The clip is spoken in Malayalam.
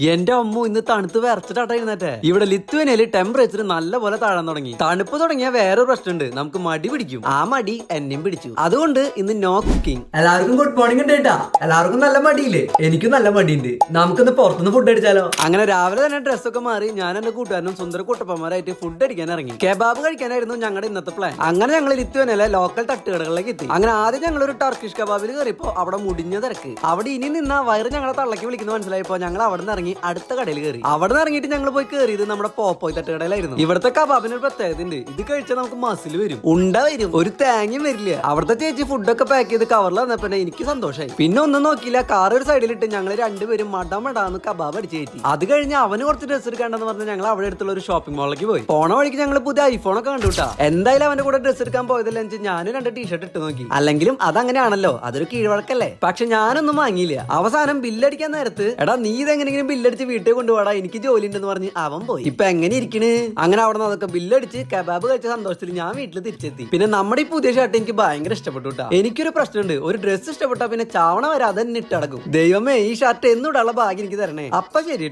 എന്റെ അമ്മ ഇന്ന് തണുത്ത് വിറച്ചിട്ടാ ഇരുന്നട്ടെ ഇവിടെ ലിത്വേനയിൽ ടെമ്പറേച്ചർ നല്ല പോലെ താഴാൻ തുടങ്ങി. തണുപ്പ് തുടങ്ങിയ വേറൊരു പ്രശ്നമുണ്ട്. നമുക്ക് മടി പിടിക്കും. ആ മടി എന്നെയും പിടിച്ചു. അതുകൊണ്ട് ഇന്ന് നോ കുക്കിംഗ് എല്ലാവർക്കും ഗുഡ് മോർണിംഗ് ഉണ്ട് കേട്ടാ. എല്ലാവർക്കും നല്ല മടിയില്ലേ? എനിക്കും നല്ല മടിയുണ്ട്. നമുക്കൊന്ന് പുറത്തുനിന്ന് ഫുഡ് അടിച്ചാലോ? അങ്ങനെ രാവിലെ തന്നെ ഡ്രസ്സൊക്കെ മാറി ഞാൻ എന്റെ കൂട്ടുകാരനും സുന്ദര കൂട്ടപ്പന്മാരായിട്ട് ഫുഡ് അടിക്കാൻ ഇറങ്ങി. കെബാബ് കഴിക്കാനായിരുന്നു ഞങ്ങളുടെ ഇന്നത്തെ പ്ലാൻ അങ്ങനെ ഞങ്ങൾ ലിത്വനയിലെ ലോക്കൽ തട്ടുകടകളിലേക്ക് എത്തി. അങ്ങനെ ആദ്യം ഞങ്ങൾ ഒരു ടർക്കിഷ് കബാബിൽ കയറിയപ്പോ അവിടെ മുടിഞ്ഞ തിരക്ക്. അവിടെ ഇനി നിന്ന വയറ് ഞങ്ങളെ തള്ളക്കി വിളിക്കുന്ന മനസ്സിലായപ്പോ ഞങ്ങൾ അവിടെ നിന്ന് ഇറങ്ങി. അടുത്ത കടയിൽ കയറി. അവിടെ നിന്ന് ഇറങ്ങിയിട്ട് ഞങ്ങൾ പോയി കയറിയത് നമ്മുടെ പോപ്പോയ് തട്ടുകടയിലായിരുന്നു ഇവിടുത്തെ കബാബിന് ഒരു പ്രത്യേകത ഉണ്ട് ഇത് കഴിച്ചാൽ നമുക്ക് മസിൽ വരും. ഉണ്ട വരും. ഒരു തേങ്ങയും വരില്ല. അവിടുത്തെ ചേച്ചി ഫുഡൊക്കെ പാക്ക് ചെയ്ത് കവറിൽ വന്നപ്പോ എനിക്ക് സന്തോഷമായി പിന്നെ ഒന്നും നോക്കിയില്ല. കാർ ഒരു സൈഡിലിട്ട് ഞങ്ങൾ രണ്ടുപേരും മട മടാന്ന് കബാബ് അടിച്ച് കയറ്റി. അത് കഴിഞ്ഞ് അവന് കുറച്ച് ഡ്രസ്സ് എടുക്കാണ്ടെന്ന് പറഞ്ഞ് ഞങ്ങൾ അവിടെ അടുത്തുള്ള ഒരു ഷോപ്പിംഗ് മാളിലേക്ക് പോയി. പോണ വഴിക്ക് ഞങ്ങൾ പുതിയ ഐഫോൺ ഒക്കെ കണ്ടുട്ടാ. എന്തായാലും അവന്റെ കൂടെ ഡ്രസ്സ് എടുക്കാൻ പോയതല്ല ഞാനും രണ്ട് ടീഷർട്ട് ഇട്ട് നോക്കി. അല്ലെങ്കിലും അതങ്ങനെയാണല്ലോ. അതൊരു കീഴ്വഴക്കല്ലേ. പക്ഷെ ഞാനൊന്നും വാങ്ങിയില്ല. അവസാനം ബില്ലടിക്കാൻ നേരത്ത് എടാ നീ ഇതെങ്ങനെങ്കിലും ബില്ലടിച്ച് വീട്ടിൽ കൊണ്ടുപോടാ എനിക്ക് ജോലി ഉണ്ടെന്ന് പറഞ്ഞ് അവൻ പോയി. ഇപ്പൊ എങ്ങനെ ഇരിക്കണ്? അങ്ങനെ അവിടെ നിന്ന് അതൊക്കെ ബില്ലടിച്ച് കബാബ് കഴിച്ച സന്തോഷത്തിൽ ഞാൻ വീട്ടിൽ തിരിച്ചെത്തി. പിന്നെ നമ്മുടെ ഈ പുതിയ ഷർട്ട് എനിക്ക് ഭയങ്കര ഇഷ്ടപ്പെട്ടു കേട്ടോ എനിക്കൊരു പ്രശ്നമുണ്ട്. ഒരു ഡ്രസ് ഇഷ്ടപ്പെട്ടാ പിന്നെ ചാവണ വരെ അതെന്നെ ഇട്ടടക്കും. ദൈവമേ ഈ ഷർട്ട് എന്നിടാനുള്ള ഭാഗ്യം എനിക്ക് തരണേ. അപ്പൊ ശരി